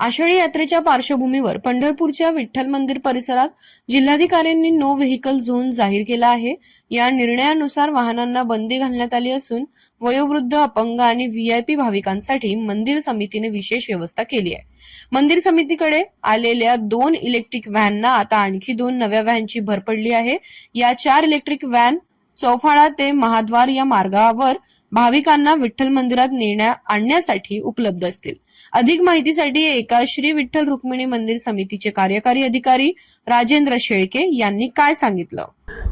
आषाढी यात्रेच्या पार्श्वभूमीवर पंढरपूरच्या विठ्ठल मंदिर परिसरात जिल्हाधिकाऱ्यांनी नो व्हेकल झोन जाहीर केला आहे. या निर्णयानुसार वाहनांना बंदी घालण्यात आली असून वयोवृद्ध अपंग आणि व्हीआयपी भाविकांसाठी मंदिर समितीने विशेष व्यवस्था केली आहे. मंदिर समितीकडे आलेल्या दोन इलेक्ट्रिक व्हॅनना आता आणखी दोन नव्या व्हॅनची भर पडली आहे. या चार इलेक्ट्रिक व्हॅन चौफाळा ते महाद्वार या मार्गावर भाविकांना विठ्ठल मंदिरात नेण्या आणण्यासाठी उपलब्ध असतील. अधिक माहितीसाठी एका श्री विठ्ठल रुक्मिणी मंदिर समितीचे कार्यकारी अधिकारी राजेंद्र शेळके यांनी काय सांगितलं?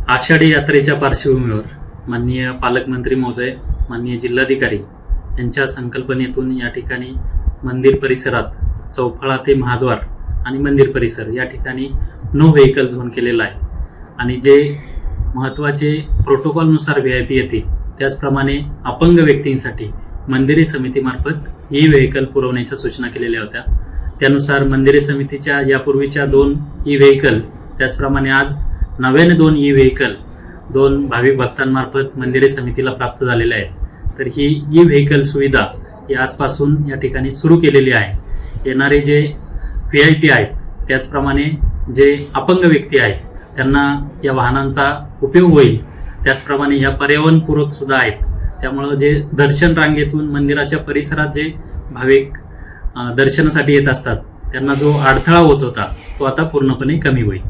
आषाढी यात्रेच्या पार्श्वभूमीवर माननीय पालकमंत्री महोदय माननीय जिल्हाधिकारी यांच्या संकल्पनेतून या ठिकाणी मंदिर परिसरात चौफळा ते महाद्वार आणि मंदिर परिसर या ठिकाणी नो व्हेकल झोन केलेला आहे. आणि जे महत्त्वाचे प्रोटोकॉलनुसार व्ही आय पी येते. त्याचप्रमाणे अपंग व्यक्तींसाठी मंदिरे समितीमार्फत ई व्हेकल पुरवण्याच्या सूचना केलेल्या होत्या. त्यानुसार मंदिरे समितीच्या यापूर्वीच्या दोन ई व्हेकल त्याचप्रमाणे आज नव्याने दोन ई व्हेकल दोन भाविक भक्तांमार्फत मंदिरे समितीला प्राप्त झालेल्या आहेत. तर ही ई व्हेकल सुविधा ही आजपासून या ठिकाणी सुरू केलेली आहे. येणारे जे व्ही आय पी आहेत त्याचप्रमाणे जे अपंग व्यक्ती आहेत त्यांना या वाहनांचा उपयोग होईल. त्याचप्रमाणे ह्या पर्यावरणपूरक सुद्धा आहेत. त्यामुळं जे दर्शन रांगेतून मंदिराच्या परिसरात जे भाविक दर्शनासाठी येत असतात त्यांना जो अडथळा होत होता तो आता पूर्णपणे कमी होईल.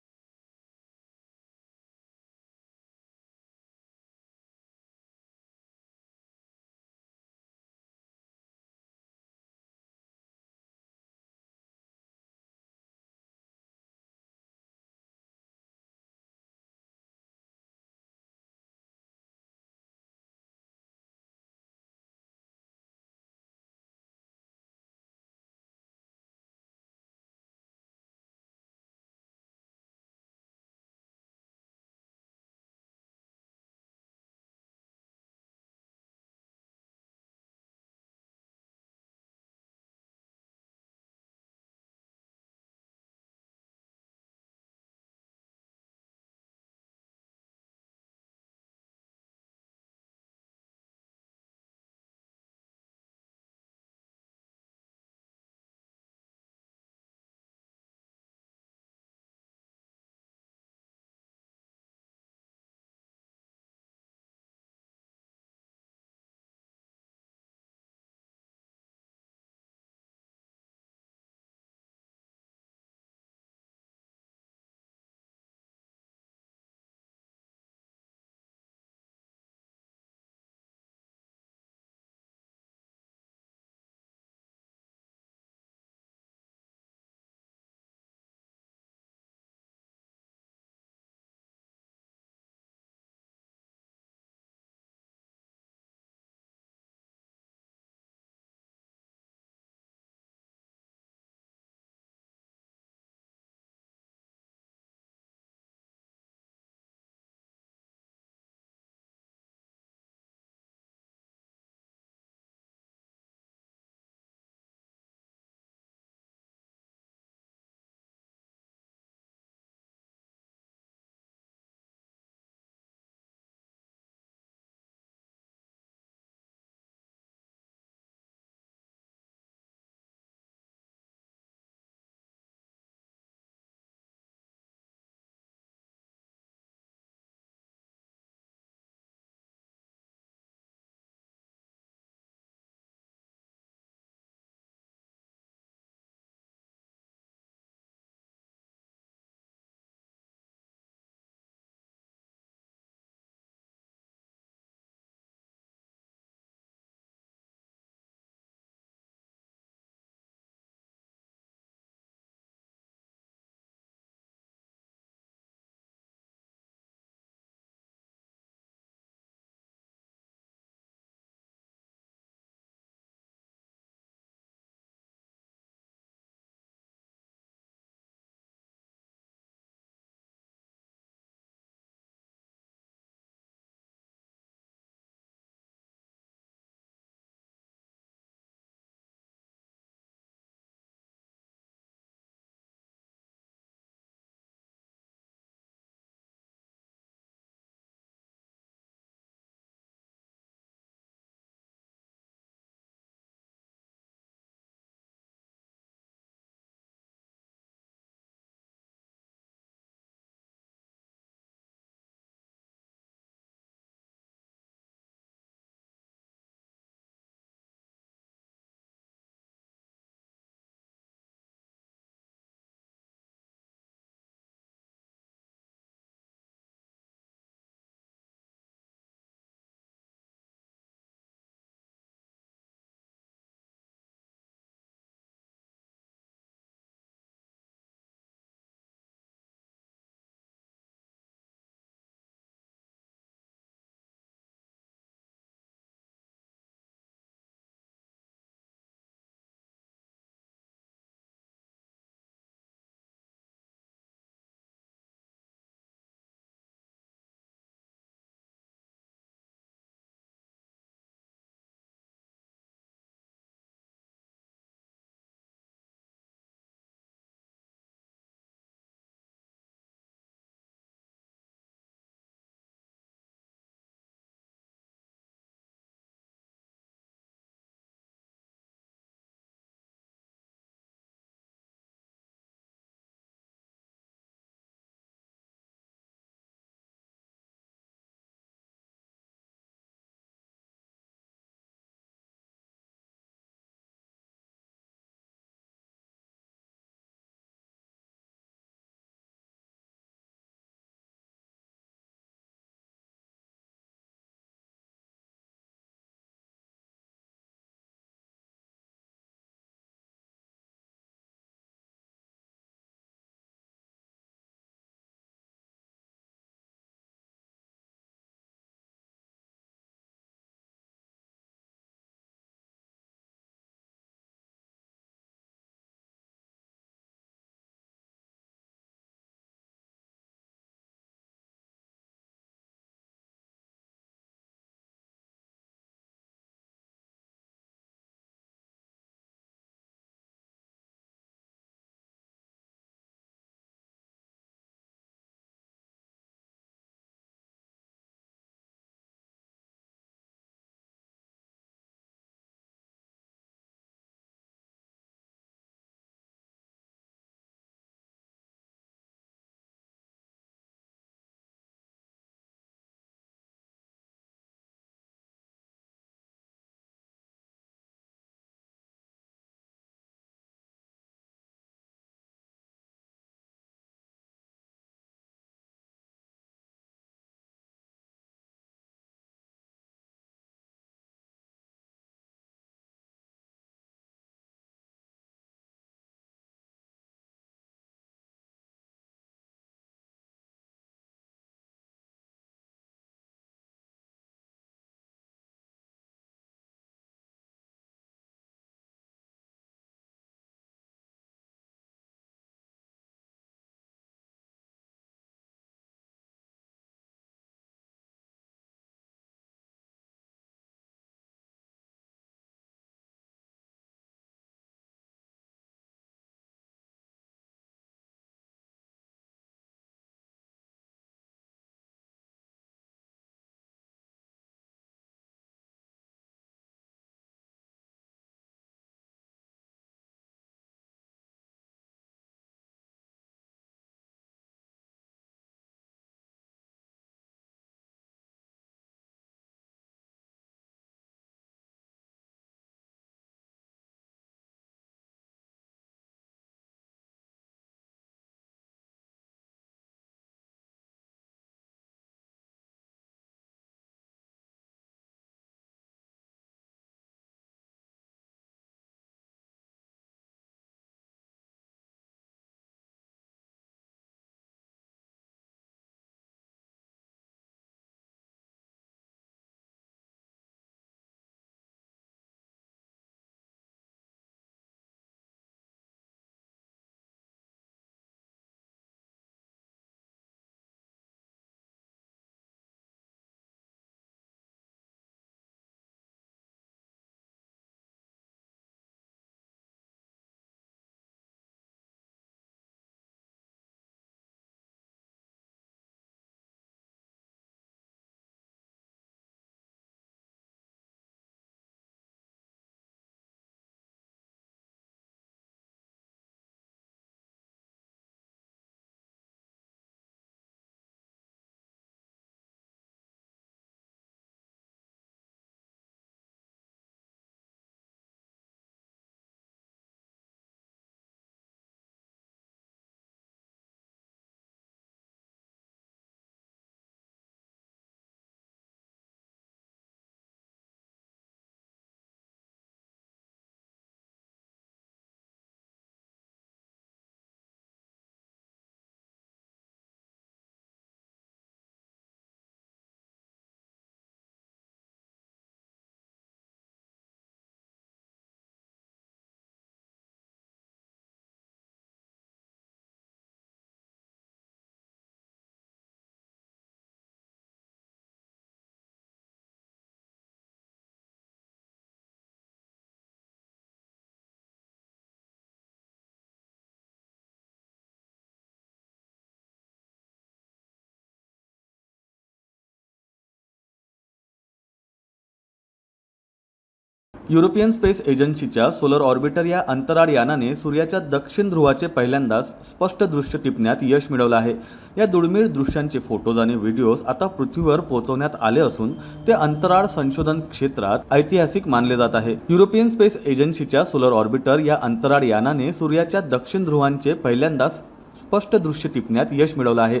युरोपियन स्पेस एजन्सीच्या सोलर ऑर्बिटर या अंतराळ यानाने सूर्याच्या दक्षिण ध्रुवाचे पहिल्यांदाच स्पष्ट दृश्य टिपण्यात यश मिळवलं आहे. या दुर्मिळ दृश्यांचे फोटोज आणि व्हिडिओज आता पृथ्वीवर पोहोचवण्यात आले असून ते अंतराळ संशोधन क्षेत्रात ऐतिहासिक मानले जात आहे. युरोपियन स्पेस एजन्सीच्या सोलर ऑर्बिटर या अंतराळ यानाने सूर्याच्या दक्षिण ध्रुवांचे पहिल्यांदाच स्पष्ट दृश्य टिपण्यात यश मिळवलं आहे.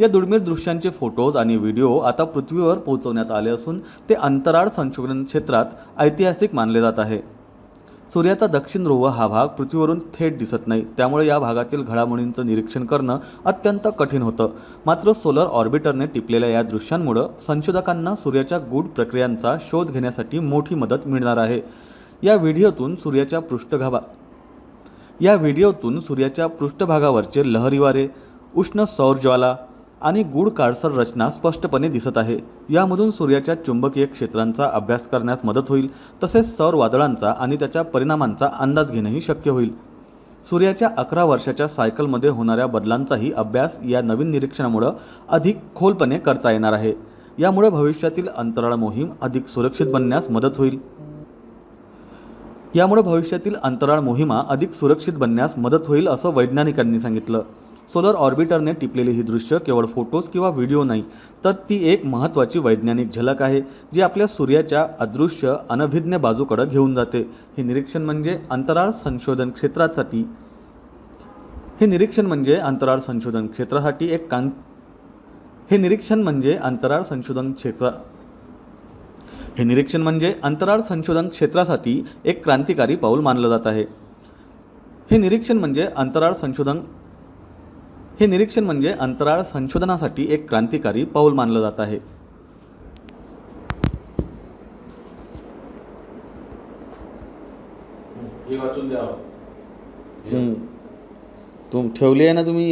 या दुर्मिळ दृश्यांचे फोटोज आणि व्हिडिओ आता पृथ्वीवर पोहोचवण्यात आले असून ते अंतराळ संशोधन क्षेत्रात ऐतिहासिक मानले जात आहे. सूर्याचा दक्षिण ध्रुव हा भाग पृथ्वीवरून थेट दिसत नाही. त्यामुळे या भागातील घडामोडींचं निरीक्षण करणं अत्यंत कठीण होतं. मात्र सोलर ऑर्बिटरने टिपलेल्या या दृश्यांमुळं संशोधकांना सूर्याच्या गूढ प्रक्रियांचा शोध घेण्यासाठी मोठी मदत मिळणार आहे. या व्हिडिओतून सूर्याच्या पृष्ठभागा या व्हिडिओतून सूर्याच्या पृष्ठभागावरचे लहरीवारे उष्ण सौरज्वाला आणि गूढ काळसर रचना स्पष्टपणे दिसत आहे. यामधून सूर्याच्या चुंबकीय क्षेत्रांचा अभ्यास करण्यास मदत होईल तसेच सौर वादळांचा आणि त्याच्या परिणामांचा अंदाज घेणंही शक्य होईल. सूर्याच्या अकरा वर्षाच्या सायकलमध्ये होणाऱ्या बदलांचाही अभ्यास या नवीन निरीक्षणामुळं अधिक खोलपणे करता येणार आहे. यामुळे भविष्यातील अंतराळ मोहीम अधिक सुरक्षित बनण्यास मदत होईल. यामुळे भविष्यातील अंतराळ मोहिमा अधिक सुरक्षित बनण्यास मदत होईल असं वैज्ञानिकांनी सांगितलं. सोलर ऑर्बिटरने टिपलेली ही दृश्य केवळ फोटोज किंवा व्हिडिओ नाही तर ती एक महत्त्वाची वैज्ञानिक झलक आहे जी आपल्या सूर्याच्या अदृश्य अनभिज्ञ बाजूकडे घेऊन जाते. हे निरीक्षण म्हणजे अंतराळ संशोधन क्षेत्रासाठी हे निरीक्षण म्हणजे अंतराळ संशोधन क्षेत्रासाठी एक कां हे निरीक्षण म्हणजे अंतराळ संशोधन क्षेत्र हे निरीक्षण म्हणजे अंतराळ संशोधन क्षेत्रासाठी एक क्रांतिकारी पाऊल मानलं जात आहे. हे निरीक्षण म्हणजे अंतराळ संशोधन हे निरीक्षण म्हणजे अंतराळ संशोधनासाठी एक क्रांतिकारी पाऊल मानलं जात आहे. हे वाचून द्यावं तुम ठेवली आहे ना तुम्ही